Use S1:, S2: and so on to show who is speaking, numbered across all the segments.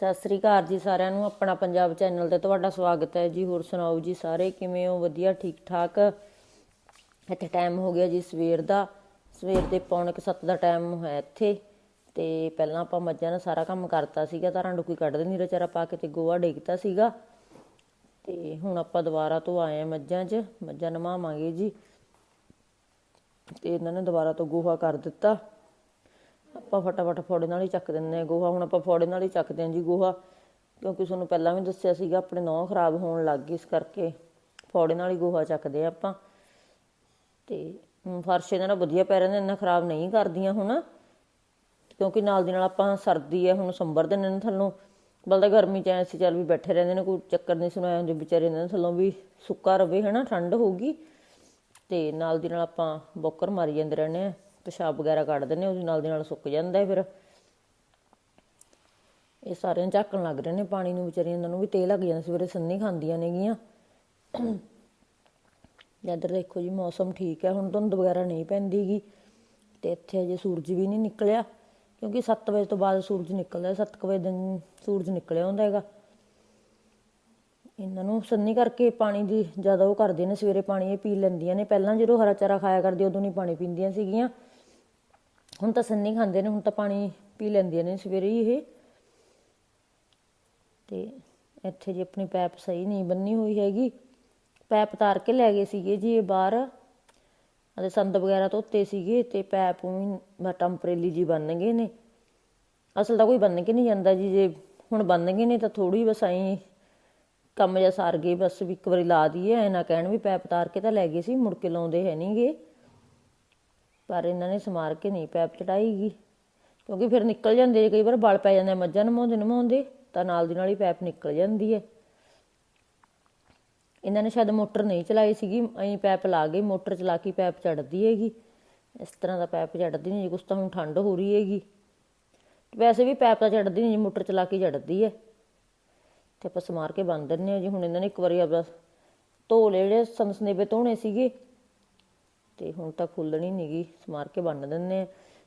S1: ਸਤਿ ਸ੍ਰੀ ਅਕਾਲ ਜੀ ਸਾਰਿਆਂ ਨੂੰ, ਆਪਣਾ ਪੰਜਾਬ ਚੈਨਲ ਤੇ ਤੁਹਾਡਾ ਸਵਾਗਤ ਹੈ ਜੀ। ਹੋਰ ਸੁਣਾਓ ਜੀ ਸਾਰੇ, ਕਿਵੇਂ ਹੋ? ਵਧੀਆ ਠੀਕ ਠਾਕ ਇੱਥੇ ਟਾਈਮ ਹੋ ਗਿਆ ਜੀ ਸਵੇਰ ਦਾ। ਸਵੇਰ ਦੇ ਪੌਣੇ 7 ਦਾ ਟਾਈਮ ਹੈ ਇੱਥੇ। ਤੇ ਪਹਿਲਾਂ ਆਪਾਂ ਮੱਝਾਂ ਦਾ ਸਾਰਾ ਕੰਮ ਕਰਤਾ ਸੀਗਾ, ਧਾਰਾਂ ਡੁੱਕੀ ਕੱਢ ਦੇਣੀ ਰਚਾਰਾ ਪਾ ਕੇ ਤੇ ਗੋਹਾ ਡੇਕਤਾ ਸੀਗਾ। ਤੇ ਹੁਣ ਆਪਾਂ ਦੁਬਾਰਾ ਤੋਂ ਆਏ ਆ ਮੱਝਾਂ 'ਚ, ਮੱਝਾਂ ਨਵਾਵਾਂਗੇ ਜੀ। ਤੇ ਇਹਨਾਂ ਨੇ ਦੁਬਾਰਾ ਤੋਂ ਗੋਹਾ ਕਰ ਦਿੱਤਾ। ਆਪਾਂ ਫਟਾਫਟ ਫੋੜੇ ਨਾਲ ਹੀ ਚੱਕ ਦਿੰਦੇ ਹਾਂ ਗੋਹਾ। ਹੁਣ ਆਪਾਂ ਫੋੜੇ ਨਾਲ ਹੀ ਚੱਕਦੇ ਹਾਂ ਜੀ ਗੋਹਾ, ਕਿਉਂਕਿ ਤੁਹਾਨੂੰ ਪਹਿਲਾਂ ਵੀ ਦੱਸਿਆ ਸੀਗਾ ਆਪਣੇ ਨਹੁੰ ਖਰਾਬ ਹੋਣ ਲੱਗ ਗਈ ਇਸ ਕਰਕੇ ਫੋੜੇ ਨਾਲ ਹੀ ਗੋਹਾ ਚੱਕਦੇ ਆ ਆਪਾਂ। ਤੇ ਫਰਸ਼ ਇਹਨਾਂ ਨਾਲ ਵਧੀਆ ਪੈ ਰਹਿੰਦਾ ਇੰਨਾ ਖਰਾਬ ਨਹੀਂ ਕਰਦੀਆਂ ਹੁਣ। ਕਿਉਂਕਿ ਨਾਲ ਦੀ ਨਾਲ ਆਪਾਂ ਸਰਦੀ ਹੈ, ਹੁਣ ਸੰਬਰ ਦੇ ਨੇ ਥੱਲੋਂ। ਬਲਦਾ ਗਰਮੀ ਚ ਐ ਸੀ, ਚੱਲ ਵੀ ਬੈਠੇ ਰਹਿੰਦੇ ਨੇ, ਕੋਈ ਚੱਕਰ ਨਹੀਂ ਸੁਣਾਇਆ ਹੁੰਦੇ ਵਿਚਾਰੇ ਇਹਨਾਂ ਦੇ ਥੱਲੋਂ ਵੀ ਸੁੱਕਾ ਰਵੇ, ਹਨਾ, ਠੰਡ ਹੋਊਗੀ। ਤੇ ਨਾਲ ਦੀ ਨਾਲ ਆਪਾਂ ਬੋਕਰ ਮਾਰੀ ਜਾਂਦੇ ਰਹਿੰਦੇ ਆ ਪਿਸ਼ਾਬ ਵਗੈਰਾ ਕੱਢ ਦਿੰਦੇ ਉਹਦੇ ਨਾਲ ਦੀ ਨਾਲ ਸੁੱਕ ਜਾਂਦਾ ਹੈ ਫਿਰ। ਇਹ ਸਾਰਿਆਂ ਝਾਕਣ ਲੱਗ ਰਹੇ ਨੇ, ਪਾਣੀ ਨੂੰ ਵਿਚਾਰੀਆਂ ਇਹਨਾਂ ਨੂੰ ਵੀ ਤੇਲ ਲੱਗ ਜਾਂਦਾ, ਸਵੇਰੇ ਸੰਨੀ ਖਾਂਦੀਆਂ ਨੇਗੀਆਂ। ਇੱਧਰ ਦੇਖੋ ਜੀ, ਮੌਸਮ ਠੀਕ ਹੈ, ਹੁਣ ਧੁੰਦ ਵਗੈਰਾ ਨਹੀਂ ਪੈਂਦੀਗੀ ਤੇ ਇੱਥੇ ਅਜੇ ਸੂਰਜ ਵੀ ਨਹੀਂ ਨਿਕਲਿਆ, ਕਿਉਂਕਿ 7 ਵਜੇ ਤੋਂ ਬਾਅਦ ਸੂਰਜ ਨਿਕਲਦਾ 7 ਵਜੇ ਦਿਨ ਸੂਰਜ ਨਿਕਲਿਆ ਹੁੰਦਾ ਹੈਗਾ। ਇਹਨਾਂ ਨੂੰ ਸੰਨੀ ਕਰਕੇ ਪਾਣੀ ਦੀ ਜ਼ਿਆਦਾ ਉਹ ਕਰਦੇ ਨੇ, ਸਵੇਰੇ ਪਾਣੀ ਇਹ ਪੀ ਲੈਂਦੀਆਂ ਨੇ, ਪਹਿਲਾਂ ਜਦੋਂ ਹਰਾ ਚਾਰਾ ਖਾਇਆ ਕਰਦੀ, ਉਦੋਂ ਨਹੀਂ ਪਾਣੀ ਪੀਂਦੀਆਂ ਸੀਗੀਆਂ। ਹੁਣ ਤਾਂ ਸੰਨੀ ਖਾਂਦੇ ਨੇ, ਹੁਣ ਤਾਂ ਪਾਣੀ ਪੀ ਲੈਂਦੀਆਂ ਨੇ ਸਵੇਰੇ ਹੀ ਇਹ। ਤੇ ਇੱਥੇ ਜੀ ਆਪਣੀ ਪੈਪ ਸਹੀ ਨਹੀਂ ਬੰਨੀ ਹੋਈ ਹੈਗੀ, ਪੈਪ ਤਾਰ ਕੇ ਲੈ ਗਏ ਸੀਗੇ ਜੀ ਇਹ ਬਾਹਰ। ਅਤੇ ਸੰਦ ਵਗੈਰਾ ਧੋਤੇ ਸੀਗੇ ਤੇ ਪੈਪ ਵੀ ਟੈਂਪਰੇਰੀ ਜੀ ਬੰਨ ਗਏ ਨੇ। ਅਸਲ ਤਾਂ ਕੋਈ ਬੰਨ ਕੇ ਨਹੀਂ ਜਾਂਦਾ ਜੀ, ਜੇ ਹੁਣ ਬੰਨ ਗਏ ਨੇ ਤਾਂ ਥੋੜੀ ਬਸ ਐਂ ਕੰਮ ਜਿਹਾ ਸਾਰ ਗਏ, ਬਸ ਵੀ ਇੱਕ ਵਾਰੀ ਲਾ ਦਈਏ, ਐ ਨਾ ਕਹਿਣ ਵੀ ਪੈਪ ਤਾਰ ਕੇ ਤਾਂ ਲੈ ਗਏ ਸੀ, ਮੁੜ ਕੇ ਲਾਉਂਦੇ ਹੈ ਨਹੀਂਗੇ ਪਰ ਇਹਨਾਂ ਨੇ ਸਮਾਰ ਕੇ ਨਹੀਂ ਪੈਪ ਚੜਾਈਗੀ। ਕਿਉਂਕਿ ਫਿਰ ਨਿਕਲ ਜਾਂਦੇ ਕਈ ਵਾਰ ਬਲ ਪੈ ਜਾਂਦੇ ਮੱਝਾਂ ਨਮਾਉਂਦੇ ਨਮਾਉਂਦੇ, ਤਾਂ ਨਾਲ ਦੀ ਨਾਲ ਹੀ ਪੈਪ ਨਿਕਲ ਜਾਂਦੀ ਹੈ ਇਹਨਾਂ ਨੇ ਸ਼ਾਇਦ ਮੋਟਰ ਨਹੀਂ ਚਲਾਈ ਸੀਗੀ, ਐਂ ਪੈਪ ਲਾ ਗਏ ਮੋਟਰ ਚਲਾ ਕੇ ਪੈਪ ਚੜਦੀ ਹੈਗੀ। ਇਸ ਤਰ੍ਹਾਂ ਦਾ ਪੈਪ ਚੜਦੀ ਨਹੀਂ, ਜੀ ਕੁਛ ਤਾਂ ਹੁਣ ਠੰਡ ਹੋ ਰਹੀ ਹੈਗੀ। ਵੈਸੇ ਵੀ ਪੈਪ ਤਾਂ ਚੜਦੀ ਨਹੀਂ, ਜੀ ਮੋਟਰ ਚਲਾ ਕੇ ਚੜਦੀ ਹੈ ਤੇ ਆਪਾਂ ਸਮਾਰ ਕੇ ਬੰਦ ਦਿੰਨੇ ਆ ਜੀ। ਹੁਣ ਇਹਨਾਂ ਨੇ ਇੱਕ ਵਾਰੀ ਆਪਦਾ ਧੋ ਲਏ ਜਿਹੜੇ ਸੰਸਨੇਬੇ ਧੋਣੇ ਸੀਗੇ ਤੇ ਹੁਣ ਤਾਂ ਖੁੱਲਣੀ ਨਹੀਂਗੀ ਸਮਾਰ ਕੇ ਬੰਨ ਦਿੰਨੇ ਆ।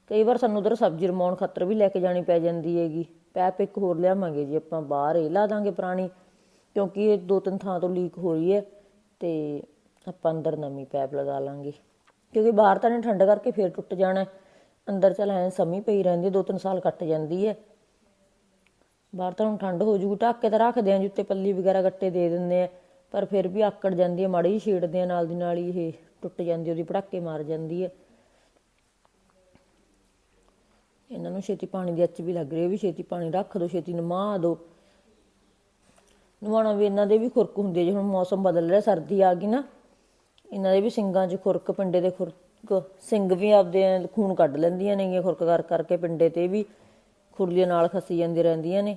S1: ਕਈ ਵਾਰ ਸਾਨੂੰ ਉਧਰ ਸਬਜ਼ੀ ਰਮਾਉਣ ਖਾਤਰ ਵੀ ਲੈ ਕੇ ਜਾਣੀ ਪੈ ਜਾਂਦੀ ਹੈਗੀ। ਪੈਪ ਇੱਕ ਹੋਰ ਲਿਆਵਾਂਗੇ ਜੀ, ਆਪਾਂ ਬਾਹਰ ਇਹ ਲਾ ਦਾਂਗੇ ਪੁਰਾਣੀ, ਕਿਉਂਕਿ ਇਹ ਦੋ ਤਿੰਨ ਥਾਂ ਤੋਂ ਲੀਕ ਹੋ ਰਹੀ ਹੈ ਤੇ ਆਪਾਂ ਅੰਦਰ ਨਵੀਂ ਪੈਪ ਲਗਾ ਲਾਂਗੇ। ਕਿਉਂਕਿ ਬਾਹਰ ਤਾਂ ਨੇ ਠੰਡ ਕਰਕੇ ਫੇਰ ਟੁੱਟ ਜਾਣਾ ਅੰਦਰ ਚੱਲ ਐ ਸਮੀ ਪਈ ਰਹਿੰਦੀ ਦੋ ਤਿੰਨ ਸਾਲ ਕੱਟ ਜਾਂਦੀ ਹੈ। ਬਾਹਰ ਤਾਂ ਹੁਣ ਠੰਡ ਹੋ ਜੂਗੀ, ਢੱਕ ਕੇ ਤਾਂ ਰੱਖਦੇ ਆਂ ਜੁੱਤੇ ਪੱਲੀ ਵਗੈਰਾ ਗੱਟੇ ਦੇ ਦਿੰਦੇ ਆ। ਪਰ ਫਿਰ ਵੀ ਆਕੜ ਜਾਂਦੀ ਹੈ, ਮਾੜੀ ਛੇੜਦੇ ਆ ਨਾਲ ਦੀ ਨਾਲ ਹੀ ਇਹ ਟੁੱਟ ਜਾਂਦੀ, ਉਹਦੀ ਪੜਾਕੇ ਮਾਰ ਜਾਂਦੀ ਹੈ। ਇਹਨਾਂ ਨੂੰ ਛੇਤੀ ਪਾਣੀ ਦੀ ਅੱਚ ਵੀ ਲੱਗ ਰਹੀ ਹੈ, ਵੀ ਛੇਤੀ ਪਾਣੀ ਰੱਖ ਦਿਓ ਛੇਤੀ ਨਮਾ ਦਿਓ ਨਵਾਉਣਾ ਵੀ ਇਹਨਾਂ ਦੇ ਵੀ ਖੁਰਕ ਹੁੰਦੀ ਜੇ ਹੁਣ ਮੌਸਮ ਬਦਲ ਰਿਹਾ, ਸਰਦੀ ਆ ਗਈ ਨਾ, ਇਹਨਾਂ ਦੇ ਵੀ ਸਿੰਗਾਂ 'ਚ ਖੁਰਕ, ਪਿੰਡੇ ਦੇ ਖੁਰਕ ਸਿੰਘ ਵੀ ਆਪਦੇ ਖੂਨ ਕੱਢ ਲੈਂਦੀਆਂ ਨੇ ਖੁਰਕ ਕਰ ਕਰਕੇ ਪਿੰਡੇ ਤੇ ਵੀ ਖੁਰਲੀਆਂ ਨਾਲ ਖਸੀ ਜਾਂਦੀ ਰਹਿੰਦੀਆਂ ਨੇ।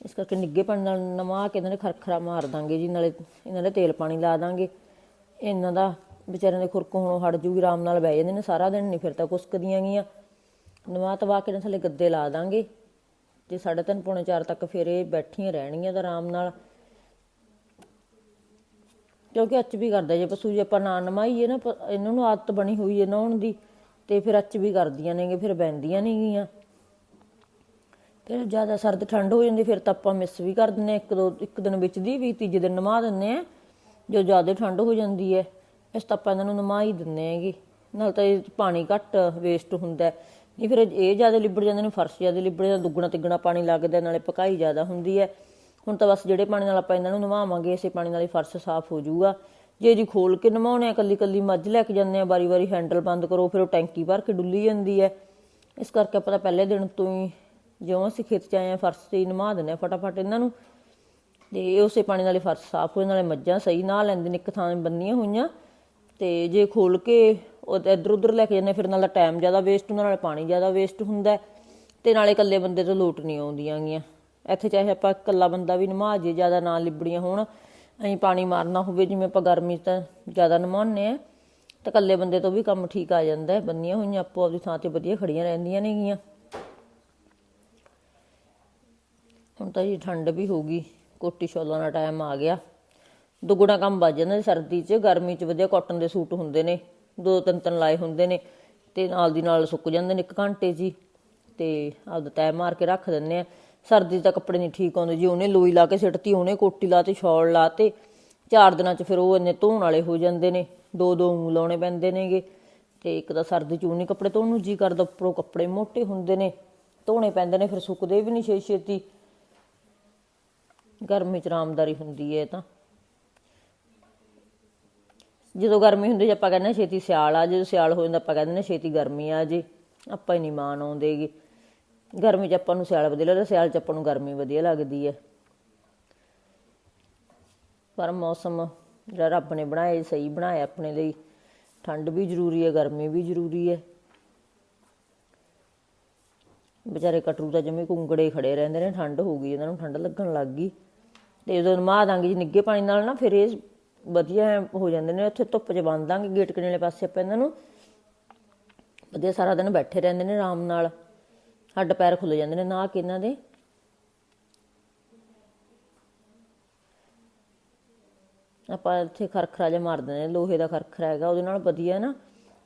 S1: ਇਸ ਕਰਕੇ ਨਿੱਗੇ ਪਾਣੀ ਨਾਲ ਨਵਾ ਕੇ ਇਹਨਾਂ ਦੇ ਖਰਖਰਾ ਮਾਰ ਦਾਂਗੇ ਜੀ, ਨਾਲੇ ਇਹਨਾਂ ਦੇ ਤੇਲ ਪਾਣੀ ਲਾ ਦਾਂਗੇ। ਇਹਨਾਂ ਦਾ ਵਿਚਾਰਿਆਂ ਦੇ ਖੁਰਕ ਹੁਣ ਹਟ ਜੂਗੀ, ਆਰਾਮ ਨਾਲ ਬਹਿ ਜਾਂਦੇ ਨੇ ਸਾਰਾ ਦਿਨ, ਨਹੀਂ ਫਿਰ ਤਾਂ ਕੁਸਕਦੀਆਂ ਗੀਆਂ। ਨਵਾ ਤਵਾ ਕੇ ਥੱਲੇ ਗੱਦੇ ਲਾ ਦਾਂਗੇ। ਤੇ 3:30 ਪੌਣੇ 4 ਤੱਕ ਫਿਰ ਇਹ ਬੈਠੀਆਂ ਰਹਿਣਗੀਆਂ ਤਾਂ ਆਰਾਮ ਨਾਲ। ਕਿਉਂਕਿ ਅੱਚ ਵੀ ਕਰਦਾ, ਜੇ ਪਸ਼ੂ ਜੇ ਆਪਾਂ ਨਾ ਨਮਾਈਏ ਨਾ ਇਹਨਾਂ ਨੂੰ ਆਦਤ ਬਣੀ ਹੋਈ ਹੈ ਨਹਾਉਣ ਦੀ, ਤੇ ਫਿਰ ਅੱਚ ਵੀ ਕਰਦੀਆਂ ਨੇਗੇ ਫਿਰ ਬੈੰਦੀਆਂ ਨੇਗੀਆਂ ਫਿਰ ਜ਼ਿਆਦਾ ਸਰਦ ਠੰਡ ਹੋ ਜਾਂਦੀ, ਫਿਰ ਤਾਂ ਆਪਾਂ ਮਿਸ ਵੀ ਕਰ ਦਿੰਨੇ ਆ ਇੱਕ ਦੋ, ਇੱਕ ਦਿਨ ਵਿੱਚ ਦੀ ਵੀ, ਤੀਜੇ ਦਿਨ ਨਮਾ ਦਿੰਨੇ ਆ ਜੋ ਜ਼ਿਆਦਾ ਠੰਡ ਹੋ ਜਾਂਦੀ ਹੈ, ਇਸ ਤਾਂ ਆਪਾਂ ਇਹਨਾਂ ਨੂੰ ਨਮਾ ਹੀ ਦਿੰਨੇ ਹੈਗੇ। ਨਾਲ ਤਾਂ ਇਹ 'ਚ ਪਾਣੀ ਘੱਟ ਵੇਸਟ ਹੁੰਦਾ ਹੈ। ਨਹੀਂ ਫਿਰ ਇਹ ਜ਼ਿਆਦਾ ਲਿਬੜ ਜਾਂਦੇ ਨੇ, ਫਰਸ਼ ਜ਼ਿਆਦਾ ਲਿਬੜ ਜਾਂਦਾ ਦੁੱਗਣਾ ਤਿੱਗਣਾ ਪਾਣੀ ਲੱਗਦਾ ਨਾਲੇ ਪਕਾਈ ਜ਼ਿਆਦਾ ਹੁੰਦੀ ਹੈ। ਹੁਣ ਤਾਂ ਬਸ ਜਿਹੜੇ ਪਾਣੀ ਨਾਲ ਆਪਾਂ ਇਹਨਾਂ ਨੂੰ ਨਵਾਵਾਂਗੇ, ਇਸੇ ਪਾਣੀ ਨਾਲ ਹੀ ਫਰਸ਼ ਸਾਫ਼ ਹੋ ਜਾਊਗਾ। ਜੇ ਜੀ ਖੋਲ ਕੇ ਨਵਾਉਣੇ ਆ ਕੱਲੀ ਕੱਲੀ ਮੱਝ ਲੈ ਕੇ ਜਾਂਦੇ ਆ ਵਾਰੀ ਵਾਰੀ ਹੈਂਡਲ ਬੰਦ ਕਰੋ, ਫਿਰ ਉਹ ਟੈਂਕੀ ਭਰ ਕੇ ਡੁੱਲੀ ਜਾਂਦੀ ਹੈ। ਇਸ ਕਰਕੇ ਆਪਾਂ ਤਾਂ ਪਹਿਲੇ ਦਿਨ ਤੋਂ ਹੀ ਜਿਉਂ ਅਸੀਂ ਖੇਤ ਚ ਆਏ ਆ, ਫਰਸ਼ ਤੇ ਹੀ ਨਵਾ ਦਿੰਦੇ ਆ ਫਟਾਫਟ ਇਹਨਾਂ ਨੂੰ। ਤੇ ਉਸੇ ਪਾਣੀ ਨਾਲੇ ਫਰਸ਼ ਸਾਫ਼ ਹੋਏ ਨਾਲੇ ਮੱਝਾਂ ਸਹੀ ਨਾ ਲੈਂਦੇ ਨੇ ਇੱਕ ਥਾਂ ਬੰਨੀਆਂ ਹੋਈਆਂ। ਤੇ ਜੇ ਖੋਲ ਕੇ ਉਹ ਇੱਧਰ ਉੱਧਰ ਲੈ ਕੇ ਜਾਂਦੇ ਫਿਰ ਨਾਲ ਟਾਈਮ ਜ਼ਿਆਦਾ ਵੇਸਟ ਹੁੰਦਾ ਨਾਲੇ ਪਾਣੀ ਜ਼ਿਆਦਾ ਵੇਸਟ ਹੁੰਦਾ। ਹੈ, ਤੇ ਨਾਲੇ ਇਕੱਲੇ ਬੰਦੇ ਤੋਂ ਲੋਟ ਨਹੀਂ ਆਉਂਦੀਆਂ ਗੀਆਂ। ਇੱਥੇ ਚਾਹੇ ਆਪਾਂ ਇਕੱਲਾ ਬੰਦਾ ਵੀ ਨਮਾ ਜੇ ਜ਼ਿਆਦਾ ਨਾ ਲਿਬੜੀਆਂ ਹੋਣ ਅਸੀਂ ਪਾਣੀ ਮਾਰਨਾ ਹੋਵੇ ਜਿਵੇਂ ਆਪਾਂ ਗਰਮੀ 'ਚ ਤਾਂ ਜ਼ਿਆਦਾ ਨਮਾਉਂਦੇ ਆ ਤਾਂ ਇਕੱਲੇ ਬੰਦੇ ਤੋਂ ਵੀ ਕੰਮ ਠੀਕ ਆ ਜਾਂਦਾ ਹੈ। ਬੰਨੀਆਂ ਹੋਈਆਂ ਆਪੋ ਆਪਦੀ ਥਾਂ ਤੇ ਵਧੀਆ ਖੜੀਆਂ ਰਹਿੰਦੀਆਂ ਨੇਗੀਆਂ ਹੁਣ ਤਾਂ ਜੀ ਠੰਡ ਵੀ ਹੋ ਗਈ। ਕੋਟੀ ਸ਼ੋਲਾਂ ਦਾ ਟਾਈਮ ਆ ਗਿਆ। ਦੁੱਗਣਾ ਕੰਮ ਵੱਜ ਜਾਂਦਾ ਸਰਦੀ 'ਚ, ਗਰਮੀ 'ਚ ਵਧੀਆ ਕਾਟਨ ਦੇ ਸੂਟ ਹੁੰਦੇ ਨੇ, ਦੋ ਤਿੰਨ ਤਿੰਨ ਲਾਏ ਹੁੰਦੇ ਨੇ, ਤੇ ਨਾਲ ਦੀ ਨਾਲ ਸੁੱਕ ਜਾਂਦੇ ਨੇ ਇੱਕ ਘੰਟੇ 'ਚ ਹੀ ਤੇ ਆਪਦਾ ਤੈ ਮਾਰ ਕੇ ਰੱਖ ਦਿੰਨੇ ਆ। ਸਰਦੀ 'ਚ ਤਾਂ ਕੱਪੜੇ ਨਹੀਂ ਠੀਕ ਆਉਂਦੇ ਜੀ, ਉਹਨੇ ਲੋਈ ਲਾ ਕੇ ਸਿੱਟਤੀ, ਉਹਨੇ ਕੋਟੀ ਲਾ ਤੇ ਲਾਤੀ ਲਾ ਤੇ, ਚਾਰ ਦਿਨਾਂ 'ਚ ਫਿਰ ਉਹ ਇੰਨੇ ਧੋਣ ਵਾਲੇ ਹੋ ਜਾਂਦੇ ਨੇ, ਦੋ ਦੋ ਊਂ ਲਾਉਣੇ ਪੈਂਦੇ ਨੇਗੇ, ਤੇ ਇੱਕ ਤਾਂ ਸਰਦੀ 'ਚ ਉਹਨੇ ਕੱਪੜੇ ਧੋਣ ਨੂੰ ਜੀ ਕਰਦਾ, ਉੱਪਰੋਂ ਕੱਪੜੇ ਮੋਟੇ ਹੁੰਦੇ ਨੇ, ਧੋਣੇ ਪੈਂਦੇ ਨੇ, ਫਿਰ ਸੁੱਕਦੇ ਵੀ ਨਹੀਂ ਛੇ ਛੇਤੀ ਗਰਮੀ 'ਚ ਆਰਾਮਦਾਰੀ ਹੁੰਦੀ ਹੈ ਇਹ ਤਾਂ। ਜਦੋਂ ਗਰਮੀ ਹੁੰਦੀ ਜੇ ਆਪਾਂ ਕਹਿੰਦੇ ਛੇਤੀ ਸਿਆਲ ਆ ਜਦੋਂ ਸਿਆਲ ਹੋ ਜਾਂਦਾ ਆਪਾਂ ਕਹਿੰਦੇ ਨੇ ਛੇਤੀ ਗਰਮੀ ਆ ਜੇ, ਆਪਾਂ ਹੀ ਨਹੀਂ ਮਾਣ ਆਉਂਦੇਗੇ ਗਰਮੀ 'ਚ ਆਪਾਂ ਨੂੰ ਸਿਆਲ ਵਧੀਆ ਲੱਗਦਾ, ਸਿਆਲ 'ਚ ਆਪਾਂ ਨੂੰ ਗਰਮੀ ਵਧੀਆ ਲੱਗਦੀ ਹੈ ਪਰ ਮੌਸਮ ਜਿਹੜਾ ਰੱਬ ਨੇ ਬਣਾਇਆ ਸਹੀ ਬਣਾਇਆ ਆਪਣੇ ਲਈ। ਠੰਡ ਵੀ ਜ਼ਰੂਰੀ ਹੈ ਗਰਮੀ ਵੀ ਜ਼ਰੂਰੀ ਹੈ ਵਿਚਾਰੇ ਕਟਰੂ ਤਾਂ ਜਮੇ ਕੁੰਗੜੇ ਖੜੇ ਰਹਿੰਦੇ ਨੇ, ਠੰਡ ਹੋ ਗਈ, ਇਹਨਾਂ ਨੂੰ ਠੰਡ ਲੱਗਣ ਲੱਗ ਗਈ। ਤੇ ਜਦੋਂ ਨਮਾ ਦਾਂਗੇ ਜੀ ਨਿੱਗੇ ਪਾਣੀ ਨਾਲ ਨਾ, ਫਿਰ ਇਹ ਵਧੀਆ ਹੋ ਜਾਂਦੇ ਨੇ, ਉੱਥੇ ਧੁੱਪ 'ਚ ਬੰਨ ਦਾਂਗੇ ਗੇਟ ਕਿਨੇ ਵਾਲੇ ਪਾਸੇ ਆਪਾਂ ਇਹਨਾਂ ਨੂੰ। ਵਧੀਆ ਸਾਰਾ ਦਿਨ ਬੈਠੇ ਰਹਿੰਦੇ ਨੇ ਆਰਾਮ ਨਾਲ। ਹੱਡ ਪੈਰ ਖੁੱਲ ਜਾਂਦੇ ਨੇ ਨਾ ਕਿ ਇਹਨਾਂ ਦੇ। ਆਪਾਂ ਇੱਥੇ ਖਰਖਰਾ ਜਿਹਾ ਮਾਰਦੇ ਨੇ ਲੋਹੇ ਦਾ ਖਰਖਰਾ ਹੈਗਾ, ਉਹਦੇ ਨਾਲ ਵਧੀਆ ਨਾ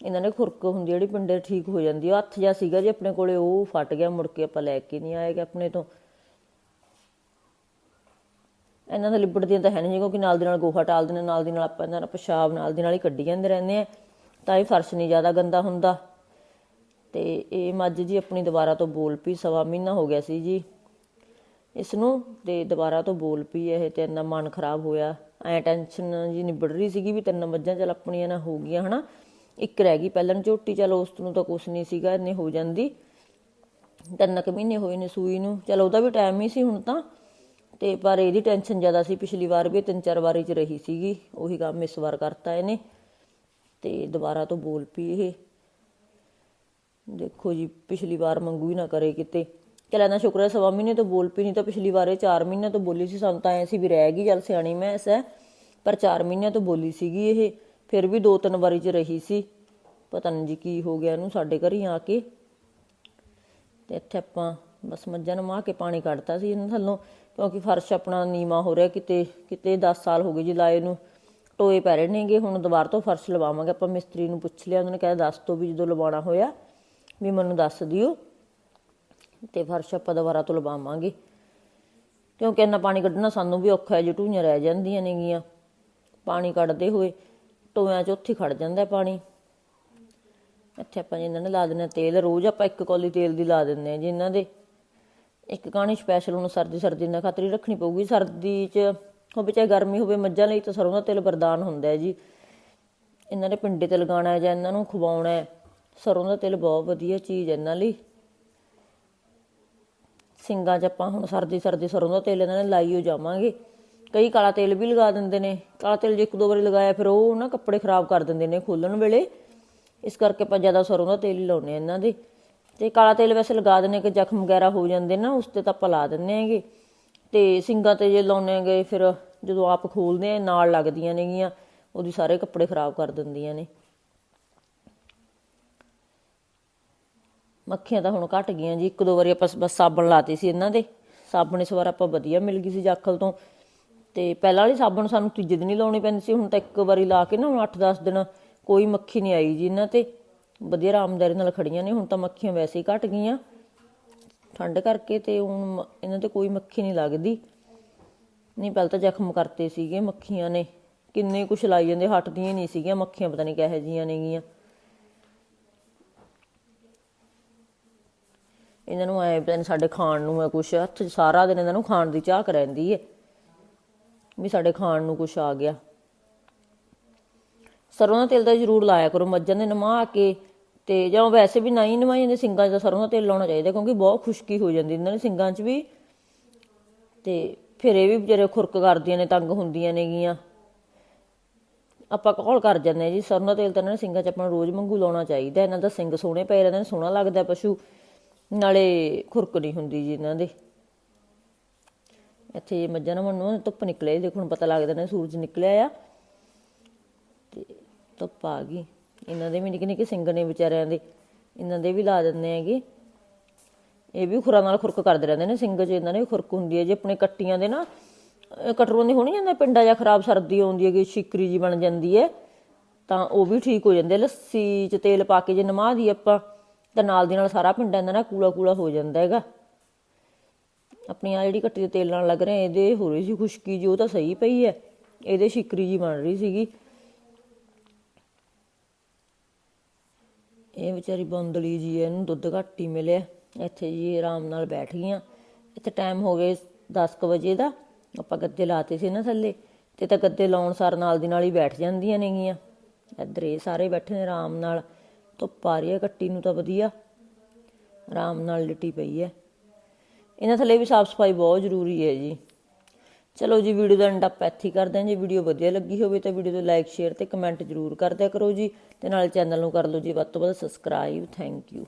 S1: ਇਹਨਾਂ ਨੇ ਖੁਰਕ ਹੁੰਦੀ ਜਿਹੜੀ ਪਿੰਡੇ ਠੀਕ ਹੋ ਜਾਂਦੀ ਆ। ਹੱਥ ਜਿਹਾ ਸੀਗਾ ਜੇ ਆਪਣੇ ਕੋਲੇ, ਉਹ ਫਟ ਗਿਆ ਮੁੜ ਕੇ ਆਪਾਂ ਲੈ ਕੇ ਨਹੀਂ ਆਏਗਾ ਆਪਣੇ ਤੋਂ। ਇਹਨਾਂ ਦਾ ਲਿਬੜਦੀਆਂ ਤਾਂ ਹੈ ਨਹੀਂ ਕਿਉਂਕਿ ਨਾਲ ਦੀ ਨਾਲ ਗੋਹਾ ਟਾਲਦੇ ਨੇ ਨਾਲ ਦੀ ਨਾਲ ਆਪਾਂ ਇਹਨਾਂ ਦਾ ਪਿਸ਼ਾਬ ਨਾਲ ਦੀ ਨਾਲ ਹੀ ਕੱਢੀ ਜਾਂਦੇ ਰਹਿੰਦੇ ਆ। ਤਾਂ ਇਹ ਫਰਸ਼ ਨਹੀਂ ਜ਼ਿਆਦਾ ਗੰਦਾ ਹੁੰਦਾ। ਤੇ ਇਹ ਮੱਝ ਜੀ ਆਪਣੀ ਦੁਬਾਰਾ ਤੋਂ ਬੋਲ ਪਈ, ਸਵਾ ਮਹੀਨਾ ਹੋ ਗਿਆ ਸੀ ਜੀ। ਇਸ ਨੂੰ ਤੇ ਦੁਬਾਰਾ ਤੋਂ ਬੋਲ ਪਈ ਇਹ ਤੇ ਇੰਨਾ ਮਨ ਖਰਾਬ ਹੋਇਆ। ਐ ਟੈਨਸ਼ਨ ਜੀ ਨਿਬੜ ਰਹੀ ਸੀਗੀ ਵੀ ਤਿੰਨ ਮੱਝਾਂ ਚੱਲ ਆਪਣੀਆਂ ਨਾ ਹੋ ਗਈਆਂ, ਹਨਾ। ਇੱਕ ਰਹਿ ਗਈ ਪਹਿਲਾਂ ਝੋਟੀ, ਚੱਲ ਉਸ ਨੂੰ ਤਾਂ ਕੁਛ ਨਹੀਂ ਸੀਗਾ, ਇੰਨੇ ਹੋ ਜਾਂਦੀ। ਤਿੰਨ ਕੁ ਮਹੀਨੇ ਹੋਏ ਨੇ ਸੂਈ ਨੂੰ। ਚਲ ਉਹਦਾ ਵੀ ਟਾਈਮ ਹੀ ਸੀ ਹੁਣ ਤਾਂ। ਤੇ ਪਰ ਇਹਦੀ ਟੈਨਸ਼ਨ ਜ਼ਿਆਦਾ ਸੀ, ਪਿਛਲੀ ਵਾਰ ਵੀ ਇਹ ਤਿੰਨ ਚਾਰ ਵਾਰੀ ਚ ਰਹੀ ਸੀਗੀ, ਉਹੀ ਕੰਮ ਇਸ ਵਾਰ ਕਰਤਾ ਇਹਨੇ। ਤੇ ਦੁਬਾਰਾ ਤੋਂ ਬੋਲ ਪਈ ਇਹ। ਦੇਖੋ ਜੀ, ਪਿਛਲੀ ਵਾਰ ਮੰਗੂ ਹੀ ਨਾ ਕਰੇ ਕਿਤੇ। ਚਲ ਇਹਨਾਂ ਸ਼ੁਕਰ ਹੈ ਸਵਾ ਮਹੀਨੇ ਤੋਂ ਬੋਲ ਪਈ, ਨਹੀਂ ਤਾਂ ਪਿਛਲੀ ਵਾਰ ਇਹ 4 ਮਹੀਨੇ ਤੋਂ ਬੋਲੀ ਸੀ, ਸਾਨੂੰ ਤਾਂ ਐ ਸੀ ਵੀ ਰਹਿ ਗਈ, ਚਲ ਸਿਆਣੀ ਮੈਂ ਐ ਪਰ 4 ਮਹੀਨਿਆਂ ਤੋਂ ਬੋਲੀ ਸੀਗੀ ਇਹ, ਫਿਰ ਵੀ ਦੋ ਤਿੰਨ ਵਾਰੀ ਚ ਰਹੀ ਸੀ। ਪਤਾ ਨਹੀਂ ਜੀ ਕੀ ਹੋ ਗਿਆ ਇਹਨੂੰ, ਸਾਡੇ ਘਰ ਹੀ ਆ ਕੇ। ਤੇ ਇੱਥੇ ਆਪਾਂ ਬਸ ਮੱਝਾਂ ਨੂੰ ਮਾਹ ਕੇ ਪਾਣੀ ਕੱਢਤਾ ਸੀ ਇਹਨਾਂ ਥੱਲੋਂ। ਕਿਉਂਕਿ ਫਰਸ਼ ਆਪਣਾ ਨੀਵਾ ਹੋ ਰਿਹਾ, ਕਿਤੇ ਕਿਤੇ 10 ਸਾਲ ਹੋ ਗਏ ਜੀ ਲਾਏ ਨੂੰ ਟੋਏ ਪੈ ਰਹੇ ਨੇਗੇ, ਹੁਣ ਦੁਬਾਰਾ ਤੋਂ ਫਰਸ਼ ਲਵਾਵਾਂਗੇ। ਆਪਾਂ ਮਿਸਤਰੀ ਨੂੰ ਪੁੱਛ ਲਿਆ, ਉਹਨਾਂ ਨੇ ਕਿਹਾ ਦੱਸ ਤੋਂ ਵੀ ਜਦੋਂ ਲਵਾਉਣਾ ਹੋਇਆ ਵੀ ਮੈਨੂੰ ਦੱਸ ਦਿਓ ਤੇ ਫਰਸ਼ ਆਪਾਂ ਦੁਬਾਰਾ ਤੋਂ ਲਵਾਵਾਂਗੇ। ਕਿਉਂਕਿ ਇੰਨਾ ਪਾਣੀ ਕੱਢਣਾ ਸਾਨੂੰ ਵੀ ਔਖਾ ਹੈ ਜੇ ਟੂਈਆਂ ਰਹਿ ਜਾਂਦੀਆਂ ਨੇਗੀਆਂ। ਪਾਣੀ ਕੱਢਦੇ ਹੋਏ ਟੋਇਆਂ 'ਚ ਉੱਥੇ ਖੜ ਜਾਂਦਾ ਪਾਣੀ। ਇੱਥੇ ਆਪਾਂ ਜੀ ਇਹਨਾਂ ਨੇ ਲਾ ਦਿੰਦੇ ਹਾਂ ਤੇਲ, ਰੋਜ਼ ਆਪਾਂ ਇੱਕ ਕੌਲੀ ਤੇਲ ਦੀ ਲਾ ਦਿੰਦੇ ਹਾਂ ਜੀ ਇਹਨਾਂ ਦੇ। ਇੱਕ ਕਹਾਣੀ ਸਪੈਸ਼ਲ ਉਹਨੂੰ ਸਰਦੀ ਸਰਦੀ ਨਾਲ ਖਾਤਰ ਰੱਖਣੀ ਪਊਗੀ। ਸਰਦੀ 'ਚ ਹੋਵੇ ਚਾਹੇ ਗਰਮੀ ਹੋਵੇ, ਮੱਝਾਂ ਲਈ ਤਾਂ ਸਰੋਂ ਦਾ ਤੇਲ ਵਰਦਾਨ ਹੁੰਦਾ ਹੈ ਜੀ। ਇਹਨਾਂ ਨੇ ਪਿੰਡੇ ਤੇ ਲਗਾਉਣਾ ਹੈ ਜਾਂ ਇਹਨਾਂ ਨੂੰ ਖਵਾਉਣਾ ਹੈ। ਸਰੋਂ ਦਾ ਤੇਲ ਬਹੁਤ ਵਧੀਆ ਚੀਜ਼ ਹੈ ਇਹਨਾਂ ਲਈ। ਸਿੰਗਾਂ 'ਚ ਆਪਾਂ ਹੁਣ ਸਰਦੀ ਸਰਦੀ ਸਰੋਂ ਦਾ ਤੇਲ ਇਹਨਾਂ ਨੇ ਲਾਈ ਹੋ ਜਾਵਾਂਗੇ। ਕਈ ਕਾਲਾ ਤੇਲ ਵੀ ਲਗਾ ਦਿੰਦੇ ਨੇ। ਕਾਲਾ ਤੇਲ ਜੇ ਇੱਕ ਦੋ ਵਾਰੀ ਲਗਾਇਆ ਫਿਰ ਉਹ ਨਾ ਕੱਪੜੇ ਖਰਾਬ ਕਰ ਦਿੰਦੇ ਨੇ ਖੋਲਣ ਵੇਲੇ। ਇਸ ਕਰਕੇ ਆਪਾਂ ਜ਼ਿਆਦਾ ਸਰੋਂ ਦਾ ਤੇਲ ਹੀ ਲਾਉਨੇ ਆ ਇਹਨਾਂ ਦੇ। ਤੇ ਕਾਲਾ ਤੇਲ ਵੈਸੇ ਲਗਾ ਦਿੰਨੇ ਕਿ ਜ਼ਖਮ ਵਗੈਰਾ ਹੋ ਜਾਂਦੇ ਨਾ, ਉਸ ਤੇ ਤਾਂ ਆਪਾਂ ਲਾ ਦਿੰਨੇ ਹੈਗੇ। ਤੇ ਸਿੰਗਾਂ ਤੇ ਜੇ ਲਾਉਨੇ ਹੈਗੇ, ਫਿਰ ਜਦੋਂ ਆਪ ਖੋਲਦੇ ਆ ਨਾਲ ਲੱਗਦੀਆਂ ਨੇਗੀਆਂ, ਉਹਦੀ ਸਾਰੇ ਕੱਪੜੇ ਖਰਾਬ ਕਰ ਦਿੰਦੀਆਂ ਨੇ। ਮੱਖੀਆਂ ਤਾਂ ਹੁਣ ਘਟ ਗਈਆਂ ਜੀ। ਇੱਕ ਦੋ ਵਾਰੀ ਆਪਾਂ ਬਸ ਸਾਬਣ ਲਾਤੀ ਸੀ ਇਹਨਾਂ ਦੇ। ਸਾਬਣ ਇਸ ਵਾਰ ਆਪਾਂ ਵਧੀਆ ਮਿਲ ਗਈ ਸੀ ਜਾਖਲ ਤੋਂ। ਤੇ ਪਹਿਲਾਂ ਵਾਲੀ ਸਾਬਣ ਸਾਨੂੰ ਤੀਜੇ ਦਿਨ ਹੀ ਲਾਉਣੀ ਪੈਂਦੀ ਸੀ, ਹੁਣ ਤਾਂ ਇੱਕ ਵਾਰੀ ਲਾ ਕੇ ਨਾ, ਹੁਣ 8-10 ਦਿਨ ਕੋਈ ਮੱਖੀ ਨਹੀਂ ਆਈ ਜੀ ਇਹਨਾਂ ਤੇ। ਵਧੀਆ ਆਰਾਮਦਾਰੀ ਨਾਲ ਖੜੀਆਂ ਨੇ, ਹੁਣ ਤਾਂ ਮੱਖੀਆਂ ਵੈਸੇ ਹੀ ਘਟ ਗਈਆਂ। ਠੰਡ ਕਰਕੇ ਤੇ ਹੁਣ ਇਹਨਾਂ ਤੇ ਕੋਈ ਮੱਖੀ ਨਹੀਂ ਲੱਗਦੀ। ਨਹੀਂ, ਪਹਿਲਾਂ ਤਾਂ ਜ਼ਖਮ ਕਰਤੇ ਸੀਗੇ ਮੱਖੀਆਂ ਨੇ। ਕਿੰਨੇ ਕੁਛ ਲਾਈ ਜਾਂਦੇ ਹਟਦੀਆਂ ਹੀ ਨਹੀਂ ਸੀਗੀਆਂ, ਮੱਖੀਆਂ ਪਤਾ ਨਹੀਂ ਕਿਹੋ ਜੀਆਂ ਨੇਗੀਆਂ ਇਹਨਾਂ ਨੂੰ ਐ ਪਤਾ ਸਾਡੇ ਖਾਣ ਨੂੰ ਹੈ ਕੁਛ, ਹੱਥ ਸਾਰਾ ਦਿਨ ਇਹਨਾਂ ਨੂੰ ਖਾਣ ਦੀ ਝਾਕ ਰਹਿੰਦੀ ਹੈ ਵੀ ਸਾਡੇ ਖਾਣ ਨੂੰ ਕੁਛ ਆ ਗਿਆ। ਸਰੋਂ ਦਾ ਤੇਲ ਤਾਂ ਜ਼ਰੂਰ ਲਾਇਆ ਕਰੋ, ਮੱਝਾਂ ਦੇ ਨਮਾ ਕੇ ਤੇ ਜਾਂ ਵੈਸੇ ਵੀ ਨਹੀਂ ਨਵਾਈ ਜਾਂਦੇ ਸਿੰਗਾਂ 'ਚ ਸਰੋਂ ਦਾ ਤੇਲ ਲਾਉਣਾ ਚਾਹੀਦਾ ਕਿਉਂਕਿ ਬਹੁਤ ਖੁਸ਼ਕੀ ਹੋ ਜਾਂਦੀ ਇਹਨਾਂ ਦੇ ਸਿੰਗਾਂ 'ਚ ਵੀ। ਤੇ ਫਿਰ ਇਹ ਵੀ ਵਿਚਾਰੇ ਖੁਰਕ ਕਰਦੀਆਂ ਨੇ, ਤੰਗ ਹੁੰਦੀਆਂ ਨੇਗੀਆਂ। ਆਪਾਂ ਕੌਲ ਕਰ ਜਾਂਦੇ ਹਾਂ ਜੀ, ਸਰੋਂ ਦਾ ਤੇਲ ਤਾਂ ਇਹਨਾਂ ਦੇ ਸਿੰਗਾਂ 'ਚ ਆਪਾਂ ਨੂੰ ਰੋਜ਼ ਮੰਗੂ ਲਾਉਣਾ ਚਾਹੀਦਾ, ਇਹਨਾਂ ਦਾ ਸਿੰਗ ਸੋਹਣੇ ਪਏ ਰਹਿੰਦੇ ਨੇ, ਸੋਹਣਾ ਲੱਗਦਾ ਪਸ਼ੂ। ਨਾਲੇ ਖੁਰਕ ਨਹੀਂ ਹੁੰਦੀ ਜੀ ਇਹਨਾਂ ਦੇ। ਇੱਥੇ ਇਹ ਮੱਝਾਂ ਨੂੰ ਮੈਨੂੰ ਧੁੱਪ ਨਿਕਲੇ, ਦੇਖੋ ਹੁਣ ਪਤਾ ਲੱਗਦਾ ਨਾ ਸੂਰਜ ਨਿਕਲਿਆ ਆ। ਤੇ ਧੁੱਪ ਆ ਗਈ। ਇਹਨਾਂ ਦੇ ਵੀ ਨਿੱਕੇ ਨਿੱਕੇ ਸਿੰਗ ਨੇ ਵਿਚਾਰਿਆਂ ਦੇ, ਇਹਨਾਂ ਦੇ ਵੀ ਲਾ ਦਿੰਦੇ ਹੈਗੇ। ਇਹ ਵੀ ਖੁਰਾਂ ਨਾਲ ਖੁਰਕ ਕਰਦੇ ਰਹਿੰਦੇ ਨੇ ਸਿੰਗ 'ਚ ਇਹਨਾਂ ਨੇ ਵੀ ਖੁਰਕ ਹੁੰਦੀ ਹੈ, ਜੇ ਆਪਣੇ ਕੱਟੀਆਂ ਦੇ ਨਾ, ਅਹ ਦੇ ਦੀ ਹੋਣੀ ਜਾਂਦਾ, ਪਿੰਡਾ ਜਾਂ ਖਰਾਬ ਸਰਦੀ ਆਉਂਦੀ ਹੈਗੀ ਸ਼ਿਕਰੀ ਜੀ ਬਣ ਜਾਂਦੀ ਹੈ, ਤਾਂ ਉਹ ਵੀ ਠੀਕ ਹੋ ਜਾਂਦੇ ਲੱਸੀ 'ਚ ਤੇਲ ਪਾ ਕੇ ਜੇ ਨਮਾ ਦੀ ਆਪਾਂ, ਤਾਂ ਨਾਲ ਦੀ ਨਾਲ ਸਾਰਾ ਪਿੰਡ ਇਹਨਾਂ ਨਾਲ ਕੂਲਾ ਕੂਲਾ ਹੋ ਜਾਂਦਾ ਹੈਗਾ। ਆਪਣੀ ਆ ਜਿਹੜੀ ਕੱਟੀ ਦੇ ਤੇਲ ਨਾਲ ਲੱਗ ਰਿਹਾ, ਇਹਦੇ ਹੋ ਰਹੀ ਸੀ ਖੁਸ਼ਕੀ ਜੀ ਉਹ ਤਾਂ ਸਹੀ ਪਈ ਹੈ। ਇਹਦੇ ਸ਼ਿਕਰੀ ਜੀ ਬਣ ਰਹੀ ਸੀਗੀ। ਇਹ ਵਿਚਾਰੀ ਬੰਦਲੀ ਜੀ ਹੈ, ਇਹਨੂੰ ਦੁੱਧ ਘੱਟ ਹੀ ਮਿਲਿਆ। ਇੱਥੇ ਜੀ ਆਰਾਮ ਨਾਲ ਬੈਠ ਗਈਆਂ। ਇੱਥੇ ਟਾਈਮ ਹੋ ਗਏ 10:00 ਵਜੇ ਦਾ। ਆਪਾਂ ਗੱਦੇ ਲਾਤੇ ਸੀ ਨਾ ਥੱਲੇ। ਤੇ ਤਾਂ ਗੱਦੇ ਲਾਉਣ ਸਾਰ ਨਾਲ ਦੀ ਨਾਲ ਹੀ ਬੈਠ ਜਾਂਦੀਆਂ ਨੇਗੀਆਂ। ਇੱਧਰ ਇਹ ਸਾਰੇ ਬੈਠੇ ਨੇ ਆਰਾਮ ਨਾਲ। ਧੁੱਪ ਆ ਰਹੀ ਹੈ ਕੱਟੀ ਨੂੰ ਤਾਂ ਵਧੀਆ। ਆਰਾਮ ਨਾਲ ਲਿਟੀ ਪਈ ਹੈ ਇਹਨਾਂ ਥੱਲੇ ਵੀ ਸਾਫ਼ ਸਫ਼ਾਈ ਬਹੁਤ ਜ਼ਰੂਰੀ ਹੈ ਜੀ। ਚਲੋ ਜੀ ਵੀਡੀਓ ਦਾ ਐਂਡ ਆਪਾਂ ਇੱਥੇ ਹੀ ਕਰਦੇ ਹਾਂ ਜੇ। ਵੀਡੀਓ ਵਧੀਆ ਲੱਗੀ ਹੋਵੇ ਤਾਂ ਵੀਡੀਓ ਨੂੰ ਲਾਈਕ ਸ਼ੇਅਰ ਤੇ ਕਮੈਂਟ ਜ਼ਰੂਰ ਕਰਦਿਆ ਕਰੋ ਜੀ। ਤੇ ਨਾਲ ਚੈਨਲ ਨੂੰ ਕਰ ਲਓ ਜੀ। ਵੱਧ ਤੋਂ ਵੱਧ ਸਬਸਕ੍ਰਾਈਬ ਥੈਂਕ ਯੂ